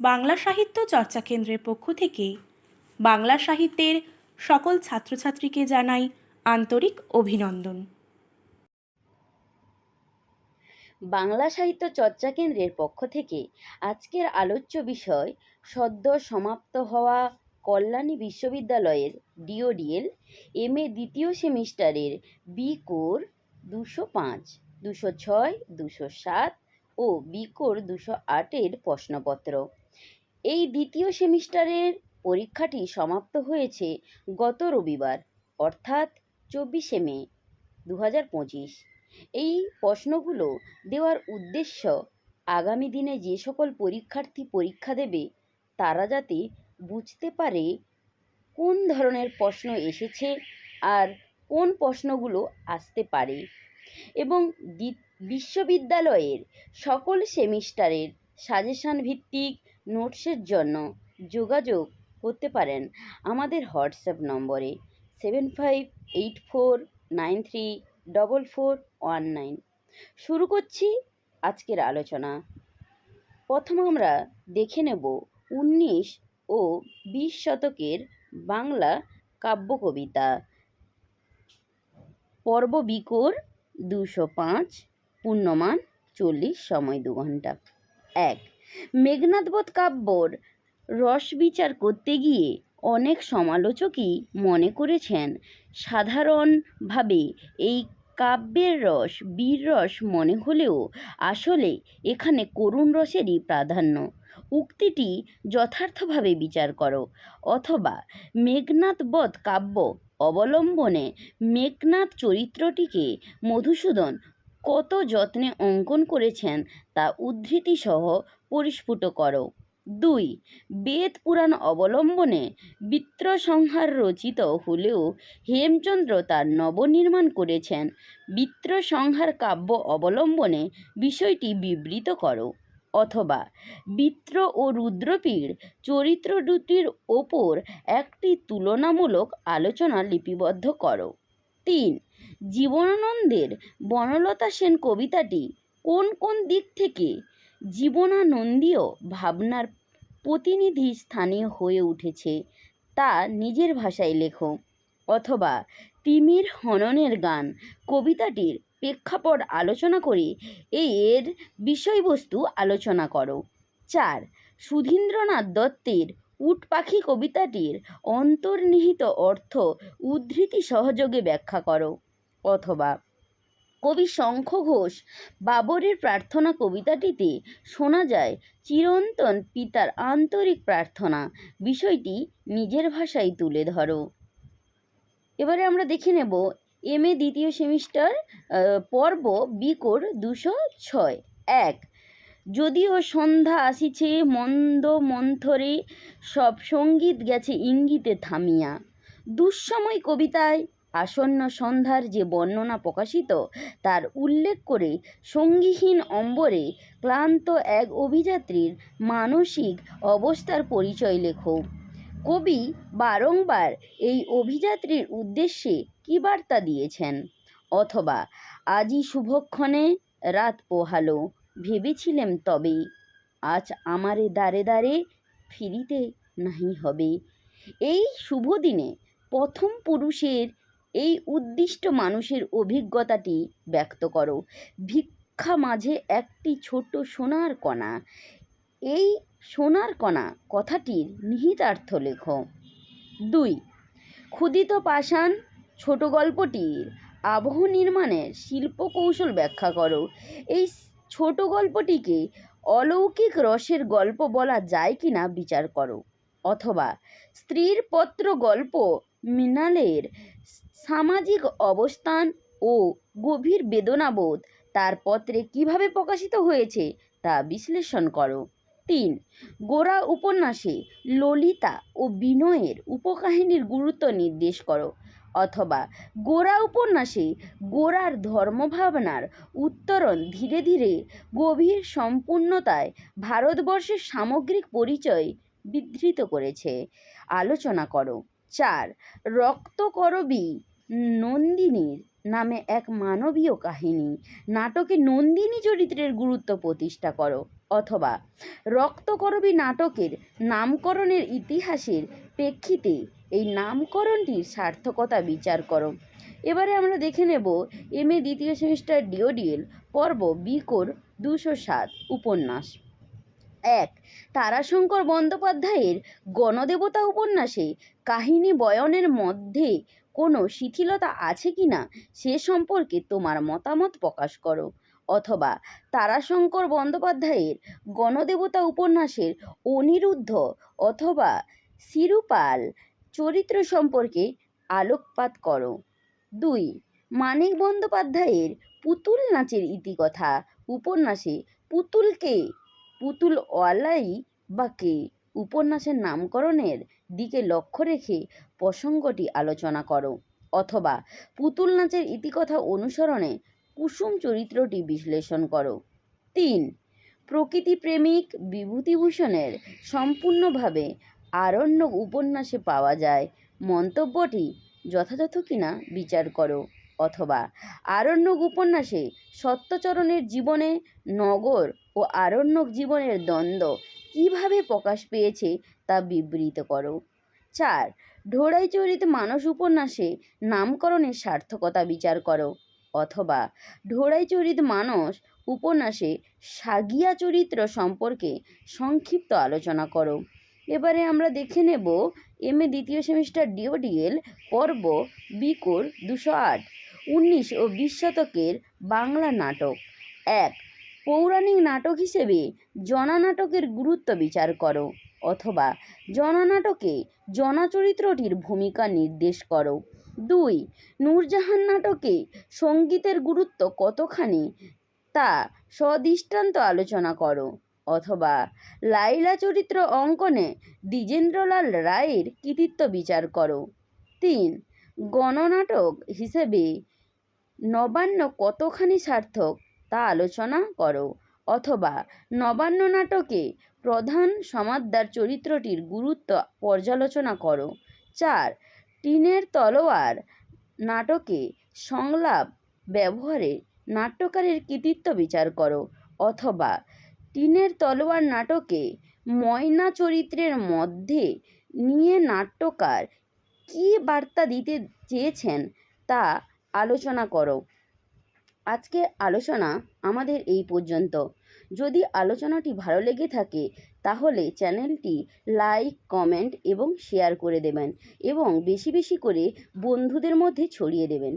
বাংলা সাহিত্য চর্চা কেন্দ্রের পক্ষ থেকে বাংলা সাহিত্যের সকল ছাত্রছাত্রীকে জানাই আন্তরিক অভিনন্দন। বাংলা সাহিত্য চর্চা কেন্দ্রের পক্ষ থেকে আজকের আলোচ্য বিষয়, সদ্য সমাপ্ত হওয়া কল্যাণী বিশ্ববিদ্যালয়ের ডিওডিএল, এম এ দ্বিতীয় সেমিস্টারের বি কোর দুশো পাঁচ, দুশো ছয়, দুশো সাত ও বিকোর দুশো আটের প্রশ্নপত্র। এই দ্বিতীয় সেমিস্টারের পরীক্ষাটি সমাপ্ত হয়েছে গত রবিবার, অর্থাৎ চব্বিশে মে দু হাজার পঁচিশ। এই প্রশ্নগুলো দেওয়ার উদ্দেশ্য আগামী দিনে যে সকল পরীক্ষার্থী পরীক্ষা দেবে, তারা যাতে বুঝতে পারে কোন ধরনের প্রশ্ন এসেছে আর কোন প্রশ্নগুলো আসতে পারে। এবং বিশ্ববিদ্যালয়ের সকল সেমিস্টারের সাজেশন ভিত্তিক নোটসের জন্য যোগাযোগ করতে পারেন আমাদের হোয়াটসঅ্যাপ নম্বরে seven five eight four nine three double four one nine শুরু করছি আজকের আলোচনা। প্রথম আমরা দেখে নেব উনিশ ও বিশ শতকের বাংলা কাব্য কবিতা। পর্ব বিকোর দুশো পাঁচ। পূর্ণমান চল্লিশ সময় দু ঘণ্টা। এক মেঘনাদবধ কাব্যর রস বিচার করতে গিয়ে অনেক সমালোচকই মনে করেছেন, সাধারণভাবে এই কাব্যের রস, বীর রস মনে হলেও আসলে এখানে করুণ রসেরই প্রাধান্য। উক্তিটি যথার্থভাবে বিচার করো, অথবা মেঘনাদ বধ কাব্য অবলম্বনে মেঘনাদ চরিত্রটিকে মধুসূদন কত যত্নে অঙ্কন করেছেন তা উদ্ধৃতিসহ পরিস্ফুট করো। দুই, বেদ পুরাণ অবলম্বনে বিত্রসংহার রচিত হলেও হেমচন্দ্র তার নবনির্মাণ করেছেন। বিত্রসংহার কাব্য অবলম্বনে বিষয়টি বিবৃত করো। অথবা বিত্র ও রুদ্রপীড় চরিত্র দুটির ওপর একটি তুলনামূলক আলোচনা লিপিবদ্ধ করো। তিন জীবনানন্দের বনলতা সেন কবিতাটি কোন কোন দিক থেকে? জীবনানন্দীয় ভাবনার প্রতিনিধি স্থানীয় হয়ে উঠেছে, তা নিজের ভাষায় লেখো। অথবা তিমির হননের গান কবিতাটির প্রেক্ষাপট আলোচনা করে এই এর বিষয়বস্তু আলোচনা করো। চার, সুধীন্দ্রনাথ দত্তের উট পাখি কবিতাটির অন্তর্নিহিত অর্থ উদ্ধৃতি সহযোগে ব্যাখ্যা করো। অথবা কবি শঙ্খ ঘোষ বাবরের প্রার্থনা কবিতাটিতে শোনা যায়, চিরন্তন পিতার আন্তরিক প্রার্থনা, বিষয়টি নিজের ভাষায় তুলে ধরো। এবারে আমরা দেখে নেব এম এ দ্বিতীয় সেমিস্টার পর্ব বিকোর দুশো ছয়, এক। যদিও সন্ধ্যা আসিছে, মন্দ মন্থরে সব সংগীত গেছে ইঙ্গিতে থামিয়া। দুঃসময় কবিতায় আসন্ন সন্ধ্যার যে বর্ণনা প্রকাশিত, তার উল্লেখ করে সঙ্গীহীন অম্বরে ক্লান্ত এক অভিযাত্রীর মানসিক অবস্থার পরিচয় লেখো। কবি বারংবার এই অভিযাত্রীর উদ্দেশ্যে কী বার্তা দিয়েছেন? অথবা আজই শুভক্ষণে রাত পোহালো, ভেবেছিলেম তবে আজ আমারে দ্বারে দ্বারে ফিরিতে নাহি হবে। এই শুভ দিনে প্রথম পুরুষের এই উদ্দিষ্ট মানুষের অভিজ্ঞতাটি ব্যক্ত করো। ভিক্ষা মাঝে একটি ছোট সোনার কণা। এই সোনার কণা কথাটির নিহিতার্থ লেখো। দুই, ক্ষুদিত পাষাণ ছোট গল্পটির আবহ নির্মাণের শিল্পকৌশল ব্যাখ্যা করো। এই ছোট গল্পটিকে অলৌকিক রসের গল্প বলা যায় কি না বিচার করো। অথবা স্ত্রীর পত্র গল্প মৃণালের সামাজিক অবস্থান ও গভীর বেদনাবোধ তার পত্রে কীভাবে প্রকাশিত হয়েছে তা বিশ্লেষণ করো। তিন গোরা উপন্যাসে ললিতা ও বিনয়ের উপকাহিনীর গুরুত্ব নির্দেশ করো অথবা গোরা উপন্যাসে গোরার ধর্মভাবনার উত্তরণ ধীরে ধীরে গভীর সম্পূর্ণতায় ভারতবর্ষের সামগ্রিক পরিচয় বিধৃত করেছে। আলোচনা করো। চার, রক্তকরবী নন্দিনীর নামে এক মানবীয় কাহিনী। নাটকে নন্দিনী চরিত্রের গুরুত্ব প্রতিষ্ঠা করো, অথবা রক্তকরবী নাটকের নামকরণের ইতিহাসের প্রেক্ষিতে এই নামকরণটির সার্থকতা বিচার করো। এবারে আমরা দেখে নেব এম এ দ্বিতীয় সেমিস্টার ডিওডিএল পর্ব বিকোর দুশো সাত, উপন্যাস। এক, তারাশঙ্কর বন্দ্যোপাধ্যায়ের গণদেবতা উপন্যাসে কাহিনী বয়নের মধ্যে কোনো শিথিলতা আছে কি না সে সম্পর্কে তোমার মতামত প্রকাশ করো। অথবা তারাশঙ্কর বন্দ্যোপাধ্যায়ের গণদেবতা উপন্যাসের অনিরুদ্ধ অথবা শিরুপাল চরিত্র সম্পর্কে আলোকপাত করো। দুই, মানিক বন্দ্যোপাধ্যায়ের পুতুল নাচের ইতিকথা উপন্যাসে পুতুলকে পুতুলওয়ালাই বা কে? উপন্যাসের নামকরণের দিকে লক্ষ্য রেখে প্রসঙ্গটি আলোচনা করো। অথবা পুতুল নাচের ইতিকথা অনুসরণে কুসুম চরিত্রটি বিশ্লেষণ করো। তিন, প্রকৃতিপ্রেমিক বিভূতিভূষণের সম্পূর্ণভাবে আরণ্যক উপন্যাসে পাওয়া যায়। মন্তব্যটি যথাযথ কিনা বিচার করো। অথবা আরণ্যক উপন্যাসে সত্যচরণের জীবনে নগর ও আরণ্যক জীবনের দ্বন্দ্ব কীভাবে প্রকাশ পেয়েছে তা বিবৃত করো। চার ঢোড়াইচরিত মানস উপন্যাসে নামকরণের সার্থকতা বিচার করো। অথবা ঢোড়াইচরিত মানস উপন্যাসে সাগিয়া চরিত্র সম্পর্কে সংক্ষিপ্ত আলোচনা করো। এবারে আমরা দেখে নেব এম এ দ্বিতীয় সেমিস্টার ডিওডিএল পর্ব বিকোর দুশো আট, উনিশ ও বিশ শতকের বাংলা নাটক। এক পৌরাণিক নাটক হিসেবে জনানাটকের গুরুত্ব বিচার করো, অথবা জনানাটকে জনা চরিত্রটির ভূমিকা নির্দেশ করো। দুই, নূরজাহান নাটকে সঙ্গীতের গুরুত্ব কতখানি তা সদৃষ্টান্ত আলোচনা করো, অথবা লাইলা চরিত্র অঙ্কনে দ্বিজেন্দ্রলাল রায়ের কৃতিত্ব বিচার করো। তিন, গণনাটক হিসেবে নবান্ন কতখানি সার্থক তা আলোচনা করো। অথবা নবান্ন নাটকে প্রধান সমাদদার চরিত্রটির গুরুত্ব পর্যালোচনা করো। চার, টিনের তলোয়ার নাটকে সংলাপ ব্যবহারে নাট্যকারের কৃতিত্ব বিচার করো। অথবা টিনের তলোয়ার নাটকে ময়না চরিত্রের মধ্যে নিয়ে নাট্যকার কী বার্তা দিতে চেয়েছেন তা আলোচনা করো। আজকের আলোচনা আমাদের এই পর্যন্ত। যদি আলোচনাটি ভালো লেগে থাকে, তাহলে চ্যানেলটি লাইক, কমেন্ট এবং শেয়ার করে দেবেন এবং বেশি বেশি করে বন্ধুদের মধ্যে ছড়িয়ে দেবেন।